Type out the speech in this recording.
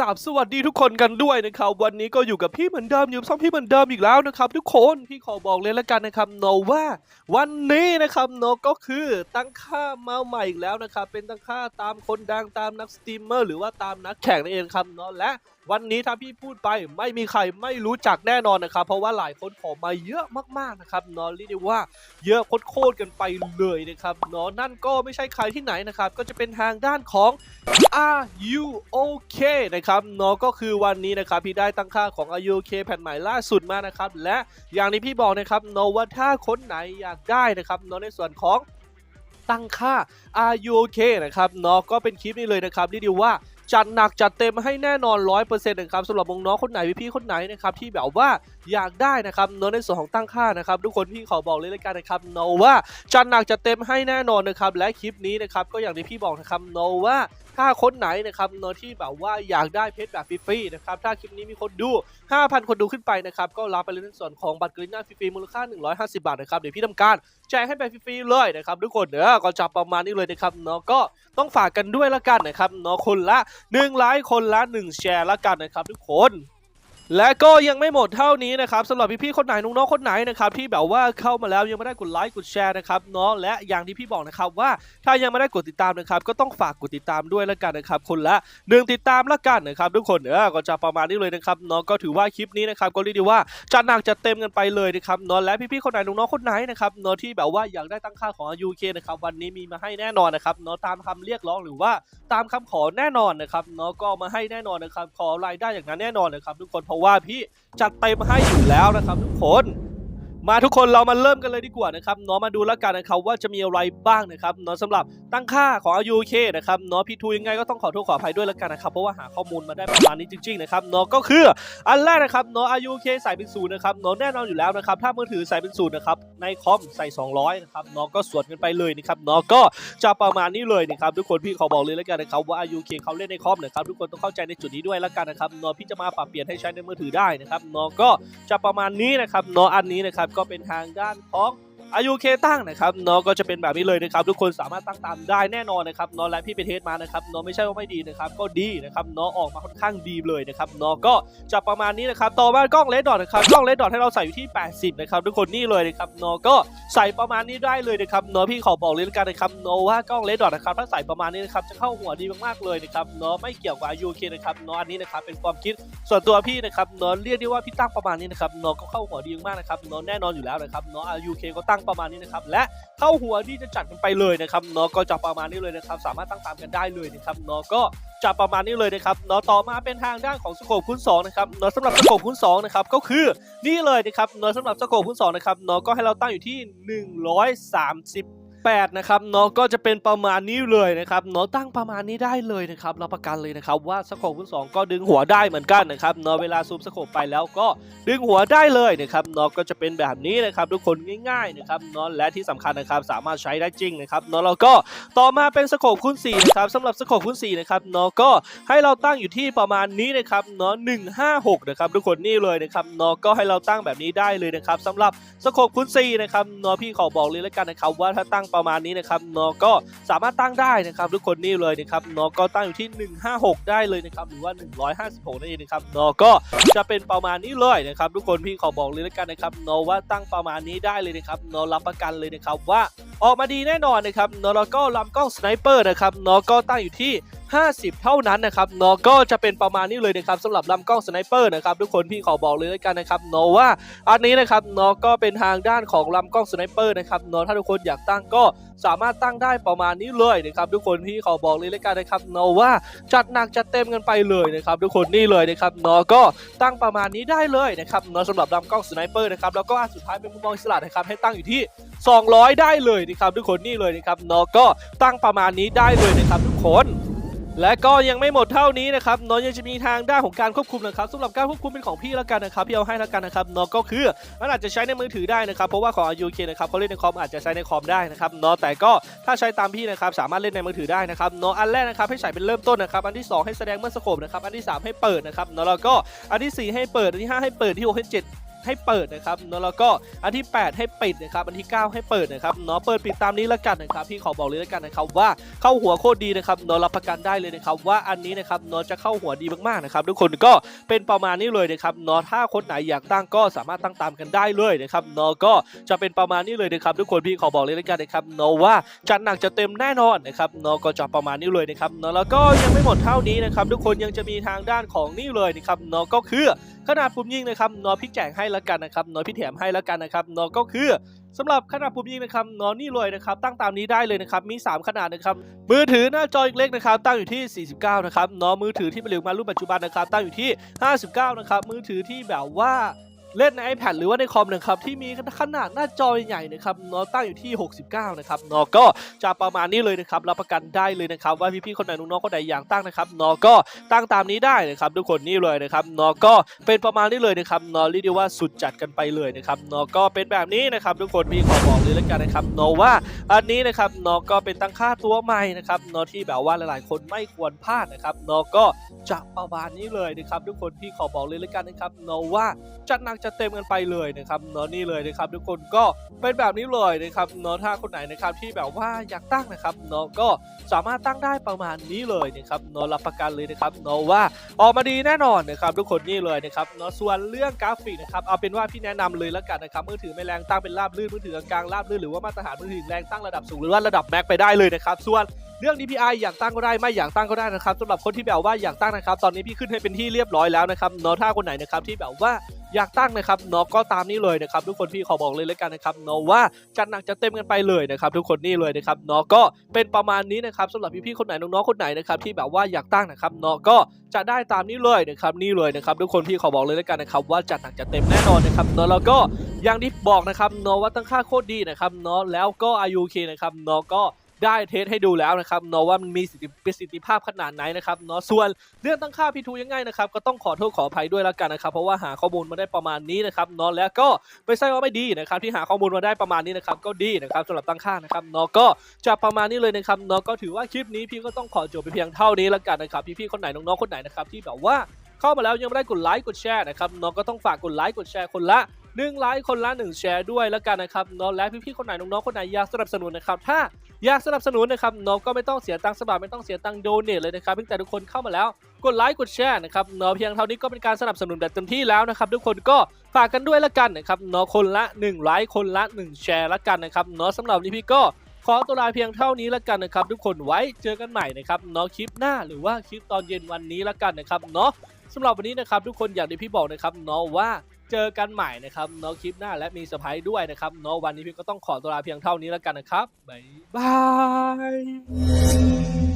กับสวัสดีทุกคนกันด้วยนะครับ วันนี้ก็อยู่กับพี่เหมือนเดิมอยู่ซ่อมพี่เหมือนเดิมอีกแล้วนะครับ ทุกคนพี่ขอบอกเลยละกันนะครับโนว่าวันนี้นะครับโนก็คือตั้งค่ามาใหม่อีกแล้วนะครับเป็นตั้งค่าตามคนดังตามนักสตรีมเมอร์หรือว่าตามนักแข่งนั่นเองครับเนาะและ วันนี้ถ้าพี่พูดไปไม่มีใครไม่รู้จักแน่นอนนะครับ เพราะว่าหลายคนขอมาเยอะมากๆนะครับเนอะเรียกได้ว่าเยอะโคตรๆกันไปเลยนะครับเนอะนั่นก็ไม่ใช่ใครที่ไหนนะครับ ก็จะเป็นทางด้านของ Are you okay นะครับเนาะก็คือวันนี้นะครับพี่ได้ตั้งค่าของ Are you okay แผ่นใหม่ล่าสุดมานะครับ และอย่างที่พี่บอกนะครับเนาะว่าถ้าคนไหนอยากได้นะครับเนาะในส่วนของตั้งค่า Are you okay นะครับเนาะก็เป็นคลิปนี้เลยนะครับที่ดีว่า จัดหนักจัดเต็มให้แน่นอน100%นต์นะครับสำหรับน้องคนไหนพี่คนไหนนะครับที่แบบว่าอยากได้นะครับเนาะในส่วนของตั้งค่านะครับทุกคนพี่ขอบอกเลยล้วกันนะครับเนว่าจัดหนักจัดเต็มให้แน่นอนนะครับและคลิปนี้นะครับก็อย่างที่พี่บอกนะครับโนว่าถ้าคนไหนนะครับโนที่แบบว่าอยากได้เพชรแบบฟรีๆนะครับถ้าคลิปนี้มีคนดู 5,000 คนดูขึ้นไปนะครับก็รับไปเลยในส่วนของบัตรกรีน่าฟรีๆมูลค่า 150 บาทนะครับเดี๋ยวพี่ทำการแจกให้ไปฟรีๆเลยนะครับทุกคนเนอะก็จับประมาณนี้เลยนะครับเนาะก็ต้องฝากกันด้วยละกันนะครับเนาะคนละ1ไลค์คนละ1แชร์ละกันนะครับทุกคน และก็ยังไม่หมดเท่านี้นะครับสำหรับพี่ๆคนไหนน้องๆคนไหนนะครับที่แบบว่าเข้ามาแล้วยังไม่ได้กดไลค์กดแชร์นะครับเนาะและอย่างที่พี่บอกนะครับว่าถ้ายังไม่ได้กดติดตามนะครับก็ต้องฝากกดติดตามด้วยละกันนะครับคนละหนึ่งติดตามละกันนะครับทุกคนเออก็จะประมาณนี้เลยนะครับเนาะก็ถือว่าคลิปนี้นะครับก็เรียกได้ว่าจัดหนักจัดเต็มกันไปเลยนะครับเนาะและพี่ๆคนไหนน้องๆคนไหนนะครับเนาะที่แบบว่าอยากได้ตั้งค่าของ UK นะครับวันนี้มีมาให้แน่นอนนะครับเนาะตามคำเรียกร้องหรือว่าตามคำขอแน่นอนนะครับเนาะก็มาให้แน่นอนนะครับขอรายได้อย่างนั้นแน่นอนนะครับทุกคนเพราะว่าพี่จัดเต็มให้อยู่แล้วนะครับทุกคน มาทุกคนเรามาเริ่มกันเลยดีกว่านะครับเนาะมาดูแล้วกันนะครับว่าจะมีอะไรบ้างนะครับเนาะสำหรับตั้งค่าของ RUK นะครับเนาะพี่ทูยังไงก็ต้องขอโทษขออภัยด้วยแล้วกันนะครับเพราะว่าหาข้อมูลมาได้ประมาณนี้จริงๆนะครับเนาะก็คืออันแรกนะครับเนาะ RUK ใส่เป็นศูนย์นะครับเนาะแน่นอนอยู่แล้วนะครับถ้ามือถือใส่เป็นศูนย์นะครับในคอมใส่ 200นะครับเนาะก็สวนกันไปเลยนะครับเนาะก็จะประมาณนี้เลยนะครับทุกคนพี่ขอบอกเลยแล้วกันนะครับว่า RUK เขาเล่นในคอมนะครับทุกคนต้องเข้าใจในจุดนี้ด้วยแล้วกันนะครับเนาะพี่จะมาปรับเปลี่ยนให้ใช้ในมือถือได้นะครับเนาะก็จะประมาณนี้นะครับเนาะอันนี้นะครับก็เป็นทางด้านของ RUK ตั้งนะครับเนาะก็จะเป็นแบบนี้เลยนะครับ ทุกคนสามารถตั้งตามได้แน่นอนนะครับเนาะและพี่ไปเทสมานะครับเนาะไม่ใช่ว่าไม่ดีนะครับ ก็ดีนะครับเนาะออกมาค่อนข้างดีเลยนะครับเนาะก็จะประมาณนี้นะครับต่อมากล้องเลดดอทนะครับกล้องเลดดอทให้เราใส่อยู่ที่ 80 นะครับ ทุกคนนี่เลยนะครับเนาะก็ใส่ประมาณนี้ได้เลยนะครับเนาะพี่ขอบอกเลยกันนะครับเนาะว่ากล้องเลดดอทนะครับถ้าใส่ประมาณนี้นะครับจะเข้าหัวดีมากๆเลยนะครับเนาะไม่เกี่ยวกับ UK นะครับเนาะอันนี้นะครับเป็นความคิดส่วนตัวพี่นะครับเนาะเรียกได้ว่าพี่ตั้งประมาณนี้นะครับเนาะก็เข้าหัวดีมากนะครับเนาะแน่นอนอยู่แล้วนะครับเนาะ UK ก็ตั้งประมาณนี้นะครับและเข้าหัวที่จะจัดกันไปเลยนะครับเนาะก็จะประมาณนี้เลยนะครับสามารถตั้งตามกันได้เลยนะครับเนาะก็จะประมาณนี้เลยนะครับเนาะต่อมาเป็นทางด้านของสโคปคูณ2นะครับเนาะสำหรับสโคปคูณ2นะครับก็คือนี่เลยนะครับเนาะสำหรับสโคปคูณ2นะครับเนาะก็ให้เราตั้งอยู่ที่ 18นะครับเนาะก็จะเป็นประมาณนี้เลยนะครับเนาะตั้งประมาณนี้ได้เลยนะครับรับประกันเลยนะครับว่าสโคปคูณ2ก็ดึงหัวได้เหมือนกันนะครับเนาะเวลาซูมสโคปไปแล้วก็ดึงหัวได้เลยนะครับเนาะก็จะเป็นแบบนี้นะครับทุกคนง่ายๆนะครับเนาะและที่สำคัญนะครับสามารถใช้ได้จริงนะครับเนาะแล้วก็ต่อมาเป็นสโคปคูณ4นะครับสำหรับสโคปคูณ4นะครับเนาะก็ให้เราตั้งอยู่ที่ประมาณนี้นะครับเนาะ156นะครับทุกคนนี่เลยนะครับเนาะก็ให้เราตั้งแบบนี้ได้เลยนะครับสำหรับสโคปคูณ4นะครับเนาะพี่ขอบอกเลยแล้วกันนะครับว่าถ้าตั้งประมาณนี้นะครับเนาะก็สามารถตั้งได้นะครับทุกคนนี่เลยนะครับเนาะก็ตั้งอยู่ที่ 156 ได้เลยนะครับหรือว่า 156นั่นเองนะครับเนาะก็จะเป็นประมาณนี้เลยนะครับทุกคนพี่ขอบอกเลยแล้วกันนะครับเนาะว่าตั้งประมาณนี้ได้เลยนะครับเนาะรับประกันเลยนะครับว่าออกมาดีแน่นอนนะครับเนาะแล้วก็ลำกล้องสไนเปอร์นะครับเนาะก็ตั้งอยู่ที่ 50 เท่านั้นนะครับเนาะก็จะเป็นประมาณนี้เลยนะครับสำหรับลำกล้องสไนเปอร์นะครับทุกคนพี่ขอบอกเลยแล้วกันนะครับเนาะว่าอันนี้นะครับเนาะก็เป็นทางด้านของลำกล้องสไนเปอร์นะครับเนาะถ้าทุกคนอยากตั้งก็สามารถตั้งได้ประมาณนี้เลยนะครับทุกคนพี่ขอบอกเลยแล้วกันนะครับเนาะว่าจัดหนักจัดเต็มกันไปเลยนะครับทุกคนนี่เลยนะครับเนาะก็ตั้งประมาณนี้ได้เลยนะครับเนาะสำหรับลำกล้องสไนเปอร์นะครับแล้วก็อันสุดท้ายเป็นมุมมองอิสระนะครับให้ตั้งอยู่ที่ 200 ได้เลยนะครับทุกคนนี่เลยนะครับเนาะก็ตั้งประมาณนี้ได้เลยนะครับทุกคน และก็ยังไม่หมดเท่านี้นะครับเนาะยังจะมีทางด้านของการควบคุมนะครับสำหรับการควบคุมเป็นของพี่แล้วกันนะครับพี่เอาให้แล้วกันนะครับเนาะก็คือมันอาจจะใช้ในมือถือได้นะครับเพราะว่าของ UK นะครับเขาเล่นในคอมอาจจะใช้ในคอมได้นะครับเนาะแต่ก็ถ้าใช้ตามพี่นะครับสามารถเล่นในมือถือได้นะครับเนาะอันแรกนะครับให้ใส่เป็นเริ่มต้นนะครับอันที่ 2 ให้แสดงเมื่อสโคปนะครับอันที่ 3 ให้เปิดนะครับเนาะแล้วก็อันที่ 4 ให้เปิดอันที่ 5 ให้เปิดที่6ให้7 ให้เปิดนะครับเนาะแล้วก็อันที่ 8 ให้ปิดนะครับอันที่ 9 ให้เปิดนะครับเนาะเปิดปิดตามนี้แล้วกันนะครับพี่ขอบอกเลยแล้วกันนะครับว่าเข้าหัวโคตรดีนะครับเนาะรับประกันได้เลยนะครับว่าอันนี้นะครับเนาะจะเข้าหัวดีมากๆนะครับทุกคนก็เป็นประมาณนี้เลยนะครับเนาะถ้าคนไหนอยากตั้งก็สามารถตั้งตามกันได้เลยนะครับเนาะก็จะเป็นประมาณนี้เลยนะครับทุกคนพี่ขอบอกเลยแล้วกันนะครับเนาะว่าจัดหนักจะเต็มแน่นอนนะครับเนาะก็จะประมาณนี้เลยนะครับเนาะแล้วก็ยังไม่หมดเท่านี้นะครับทุกคนยังจะมีทางด้านของนี่เลยนะครับเนาะก็คือขนาดปุ่มยิงนะครับเนาะพี่แจกให้แล้วกันนะครับเนาะพี่แถมให้แล้วกันนะครับเนาะก็คือสำหรับขนาดปุ่มยิงนะครับนอนนี่เลยนะครับตั้งตามนี้ได้เลยนะครับมี 3 ขนาดนะครับมือถือหน้าจอเล็กนะครับตั้งอยู่ที่ 49 นะครับนาะมือถือที่ผลิตมารุ่นปัจจุบันนะครับตั้งอยู่ที่ 59 นะครับมือถือที่แบบว่า เล่นใน iPad หรือว่าในคอมนะครับที่มีขนาดหน้าจอใหญ่ๆนะครับนาะตั้งอยู่ที่ 69 นะครับนาะก็จะประมาณนี้เลยนะครับรับประกันได้เลยนะครับว่าพี่ๆคนไหนน้องๆคนไหนอยากตั้งนะครับนาะก็ตั้งตามนี้ได้นะครับทุกคนนี่เลยนะครับนาะก็เป็นประมาณนี้เลยนะครับนาะเรียกได้ว่าสุดจัดกันไปเลยนะครับนาะก็เป็นแบบนี้นะครับทุกคนพี่ขอบอกเลยแล้วกันนะครับนาะว่าอันนี้นะครับนาะก็เป็นตั้งค่าตัวใหม่นะครับนาะที่แบบว่าหลายๆ คนไม่ควรพลาดนะครับนาะก็จะประมาณนี้เลยนะครับทุกคนพี่ขอบอกเลยแล้วกันนะครับนาะว่าจัดหนักจะเต็มกันไปเลยนะครับเนาะนี่เลยนะครับทุกคนก็เป็นแบบนี้เลยนะครับเนาะถ้าคนไหนนะครับที่แบบว่าอยากตั้งนะครับเนาะก็สามารถตั้งได้ประมาณนี้เลยนะครับเนาะรับประกันเลยนะครับเนาะว่าออกมาดีแน่นอนนะครับทุกคนนี่เลยนะครับเนาะส่วนเรื่องกราฟิกนะครับเอาเป็นว่าพี่แนะนำเลยแล้วกันนะครับมือถือไม่แรงตั้งเป็นราบลื่นมือถือกลางๆราบลื่นหรือว่ามาตรฐานมือถือแรงตั้งระดับสูงหรือว่าระดับแม็กไปได้เลยนะครับส่วนเรื่อง DPI อยากตั้งก็ได้ไม่อยากตั้งก็ได้นะครับสำหรับคนที่แบบว่าอยากตั้งนะครับ ตอนนี้พี่ขึ้นให้เป็นที่เรียบร้อยแล้วนะครับเนาะถ้าคนไหนนะครับที่แบบว่า อยากตั้งนะครับเนาะก็ตามนี้เลยนะครับทุกคนพี่ขอบอกเลยแล้วกันนะครับเนาะว่าจัดหนักจะเต็มกันไปเลยนะครับทุกคนนี่เลยนะครับเนาะก็เป็นประมาณนี้นะครับสำหรับพี่ๆคนไหนน้องๆคนไหนนะครับที่แบบว่าอยากตั้งนะครับเนาะก็จะได้ตามนี้เลยนะครับนี่เลยนะครับทุกคนพี่ขอบอกเลยแล้วกันนะครับว่าจัดหนักจะเต็มแน่นอนนะครับเนาะแล้วก็อย่างที่บอกนะครับเนาะว่าตั้งค่าโคตรดีนะครับเนาะแล้วก็ IUK นะครับเนาะก็ ได้เทสให้ดูแล้วนะครับเนาะว่ามันมีประสิทธิภาพขนาดไหนนะครับเนาะส่วนเรื่องตั้งค่า P2 ยังไงนะครับก็ต้องขอโทษขออภัยด้วยแล้วกันนะครับเพราะว่าหาข้อมูลมาได้ประมาณนี้นะครับเนาะแล้วก็ไม่ใช่ว่าไม่ดีนะครับที่หาข้อมูลมาได้ประมาณนี้นะครับก็ดีนะครับสำหรับตั้งค่านะครับเนาะก็จะประมาณนี้เลยนะครับเนาะก็ถือว่าคลิปนี้พี่ก็ต้องขอจบไปเพียงเท่านี้แล้วกันนะครับพี่ๆคนไหนน้องๆคนไหนนะครับที่แบบว่าเข้ามาแล้วยังไม่ได้กดไลค์กดแชร์นะครับเนาะก็ต้องฝากกดไลค์กดแชร์คนละหนึ่งไลค์คนละหนึ่งแชร์ด้วยแล้วกันนะครับเนาะและพี่ๆคนไหนน้องๆคนไหนอยากสนับสนุนนะครับถ้า อยากสนับสนุนนะครับน้องก็ไม่ต้องเสียตังค์สมัครไม่ต้องเสียตังค์โดเนทเลยนะครับเพียงแต่ทุกคนเข้ามาแล้วกดไลค์กดแชร์นะครับเนาะเพียงเท่านี้ก็เป็นการสนับสนุนแบบเต็มที่แล้วนะครับทุกคนก็ฝากกันด้วยละกันนะครับเนาะคนละ1ไลค์คนละ 1 แชร์ละกันนะครับเนาะสำหรับวันนี้พี่ก็ขอตัวลาเพียงเท่านี้ละกันนะครับ ทุกคนไว้เจอกันใหม่นะครับเนาะคลิปหน้าหรือว่าคลิปตอนเย็นวันนี้ละกันนะครับเนาะสำหรับวันนี้นะครับทุกคนอย่างที่พี่บอกนะครับเนาะว่า เจอกันใหม่นะครับเนาะคลิปหน้าและมีเซอร์ไพรส์ด้วยนะครับเนาะวันนี้พี่ก็ต้องขอตัวลาเพียงเท่านี้แล้วกันนะครับบ๊ายบาย